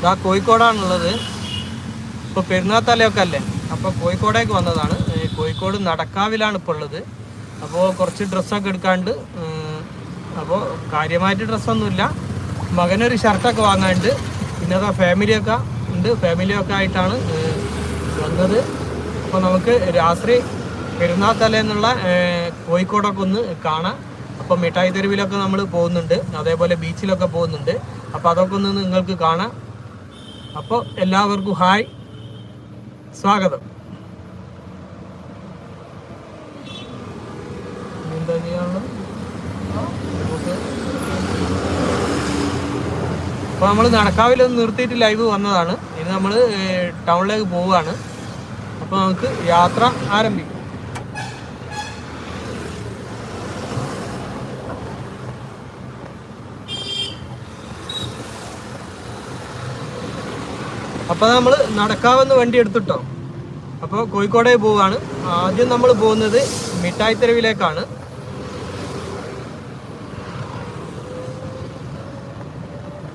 ഇതാ കോഴിക്കോടാണുള്ളത്. ഇപ്പോൾ പെരുന്നാത്തലയൊക്കെ അല്ലേ അപ്പോൾ കോഴിക്കോടേക്ക് വന്നതാണ്. കോഴിക്കോട് നടക്കാവിലാണ് ഇപ്പോൾ ഉള്ളത്. അപ്പോൾ കുറച്ച് ഡ്രസ്സൊക്കെ എടുക്കാണ്ട് അപ്പോൾ കാര്യമായിട്ട് ഡ്രസ്സൊന്നുമില്ല. മകനൊരു ഷർട്ടൊക്കെ വാങ്ങാണ്ട് പിന്നെ അതാ ഫാമിലിയൊക്കെ ഉണ്ട്. ഫാമിലിയൊക്കെ ആയിട്ടാണ് വന്നത്. അപ്പോൾ നമുക്ക് രാത്രി പെരുന്നാൾ തലേന്നുള്ള കോഴിക്കോടൊക്കെ ഒന്ന് കാണാം. അപ്പോൾ മിഠായി തെരുവിലൊക്കെ നമ്മൾ പോകുന്നുണ്ട്. അതേപോലെ ബീച്ചിലൊക്കെ പോകുന്നുണ്ട്. അപ്പോൾ അതൊക്കെ ഒന്ന് നിങ്ങൾക്ക് കാണാം. അപ്പോൾ എല്ലാവർക്കും ഹായ്. സ്വാഗതം. അപ്പോൾ നമ്മൾ നടക്കാവിലൊന്ന് നിർത്തിയിട്ട് ലൈവ് വന്നതാണ്. ഇനി നമ്മൾ ടൗണിലേക്ക് പോവുകയാണ്. അപ്പോൾ നമുക്ക് യാത്ര ആരംഭിക്കും. അപ്പോൾ നമ്മൾ നടക്കാവുന്ന വണ്ടി എടുത്തിട്ടോ. അപ്പോൾ കോഴിക്കോടേ പോവാണ്. ആദ്യം നമ്മൾ പോകുന്നത് മിഠായി തെരുവിലേക്കാണ്.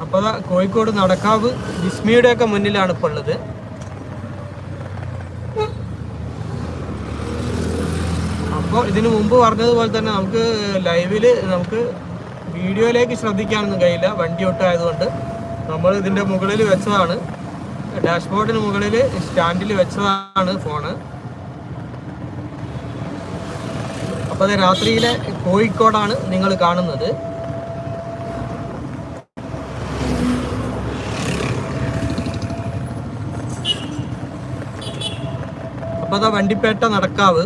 അപ്പോൾ കോഴിക്കോട് നടക്കാവ് വിസ്മിയുടെ ഒക്കെ മുന്നിലാണ് ഇപ്പോൾ ഉള്ളത്. അപ്പോൾ ഇതിനു മുമ്പ് പറഞ്ഞതുപോലെ തന്നെ നമുക്ക് ലൈവിൽ നമുക്ക് വീഡിയോയിലേക്ക് ശ്രദ്ധിക്കാനൊന്നും കഴിയില്ല. വണ്ടി ഒട്ടായതുകൊണ്ട് നമ്മൾ ഇതിന്റെ മുകളിൽ വെച്ചതാണ്. ഡാഷ്ബോർഡിന് മുകളിൽ സ്റ്റാൻഡിൽ വെച്ചതാണ് ഫോണ്. അപ്പോൾ അത് രാത്രിയിലെ കോഴിക്കോടാണ് നിങ്ങൾ കാണുന്നത്. അപ്പോൾ അതാ വണ്ടിപ്പേട്ട നടക്കാവ്.